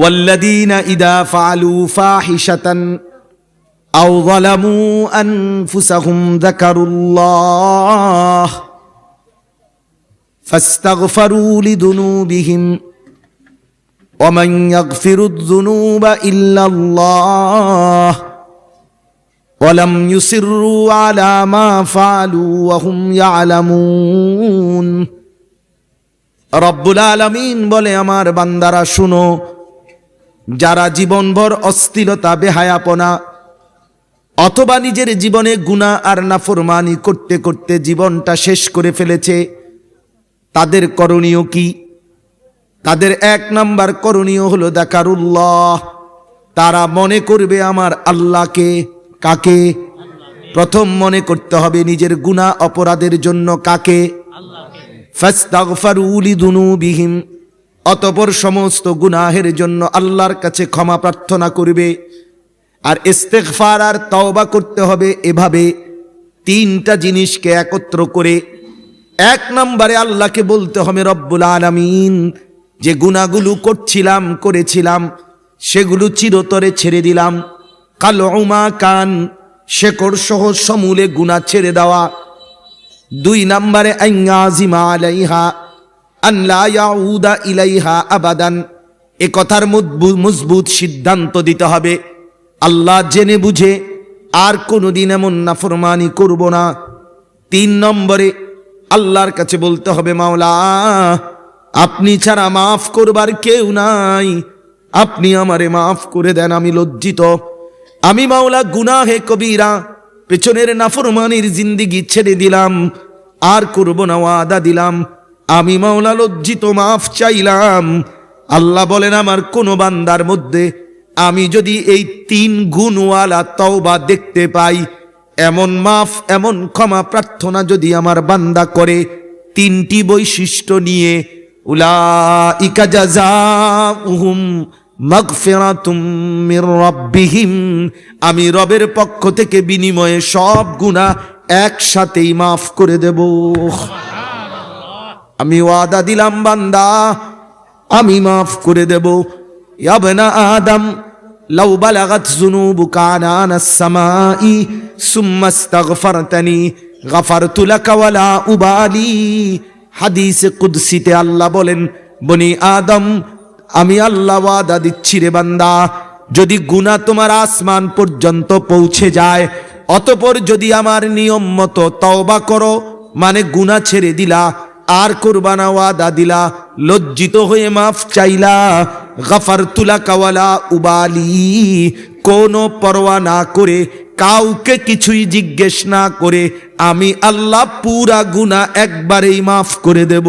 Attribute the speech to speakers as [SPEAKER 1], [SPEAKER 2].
[SPEAKER 1] والذين إذا فعلوا فاحشة أو ظلموا أنفسهم ذكروا الله فاستغفروا لذنوبهم ومن يغفر الذنوب إلا الله ولم يصروا على ما فعلوا وهم يعلمون রব্বুল আলমিন বলে আমার বান্দারা শুনো যারা জীবনভর অস্থিরতা, বেহায়াপনা অথবা নিজের জীবনে গুণা আর নাফরমানি করতে করতে জীবনটা শেষ করে ফেলেছে, তাদের করণীয় কি? তাদের এক নাম্বার করণীয় হলো দেখারুল্লাহ তারা মনে করবে আমার আল্লাহকে, কাকে? প্রথম মনে করতে হবে নিজের গুণা অপরাধের জন্য কাকে? ফাস্তাগফারুলিদুনুবিহিম অতপর সমস্ত গুনাহের জন্য আল্লাহর কাছে ক্ষমা প্রার্থনা করবে আর ইস্তেগফার আর তওবা করতে হবে এভাবে তিনটা জিনিসকে একত্র করে। এক নম্বরে আল্লাহকে বলতে হবে রব্বুল আলামিন, যে গুণাগুলো করছিলাম, করেছিলাম, সেগুলো চিরতরে ছেড়ে দিলাম। কালো উমা কান, শেকড় সহ সমূলে গুণা ছেড়ে দেওয়া। দুই নম্বরে আইয়াজিমা আলাইহা আল্লাহ ইয়াউদা ইলাইহা আবাদান। এ কথার মজবু- মজবুত সিদ্ধান্ত দিতে হবে। আল্লাহ জেনে বুঝে আর কোনোদিন এমন নাফরমানি করব না। তিন নম্বরে আল্লাহর কাছে বলতে হবে, মাওলা, আপনি ছাড়া মাফ করবার কেউ নাই। আপনি আমারে মাফ করে দেন, আমি লজ্জিত। আমি মাওলা গুনাহে কবিরা, পেছনের নাফরমানির জিন্দিগি ছেড়ে দিলাম। আর করব না, ওয়াদা দিলাম। আমি মাওলা লজ্জিত, মাফ চাইলাম। আল্লাহ বলেন, আমার কোনো বান্দার মধ্যে আমি যদি এই তিন গুণওয়ালা তওবা দেখতে পাই, এমন মাফ, এমন ক্ষমা প্রার্থনা যদি আমার বান্দা করে, তিনটি বৈশিষ্ট্য নিয়ে উলা রাব্বিহিম। আমি রবের পক্ষ থেকে বিনিময়ে সব গুনাহ একসাথেই মাফ করে দেব। আমি ওয়াদা দিলাম, বান্দা। আমি মাফ করে দেব। ইয়াবনা আদম, লাউ বালাগাত যুনুবুকা আনানাস সামাই, সুম্মা ইস্তাগফারতানি, গাফারতু লাকা ওয়ালা উবালি। হাদিসে কুদসিতে আল্লাহ বলেন, বনি আদম, আমি আল্লাহ ওয়াদা দিচ্ছি রে বান্দা। যদি গুনাহ তোমার আসমান পর্যন্ত পৌঁছে যায়, অতপর যদি আমার নিয়ম মতো তওবা করো মানে গুনাহ ছেড়ে দিলা আর কোরবানা ওয়াদা দিলা, লজ্জিত হয়ে মাফ চাইলা গাফার তুলা কাওয়ালা উবালি, কোনো পরোয়া না করে, কাউকে কিছুই জিজ্ঞেস না করে, আমি আল্লাহ পুরা গুনা একবারেই মাফ করে দেব।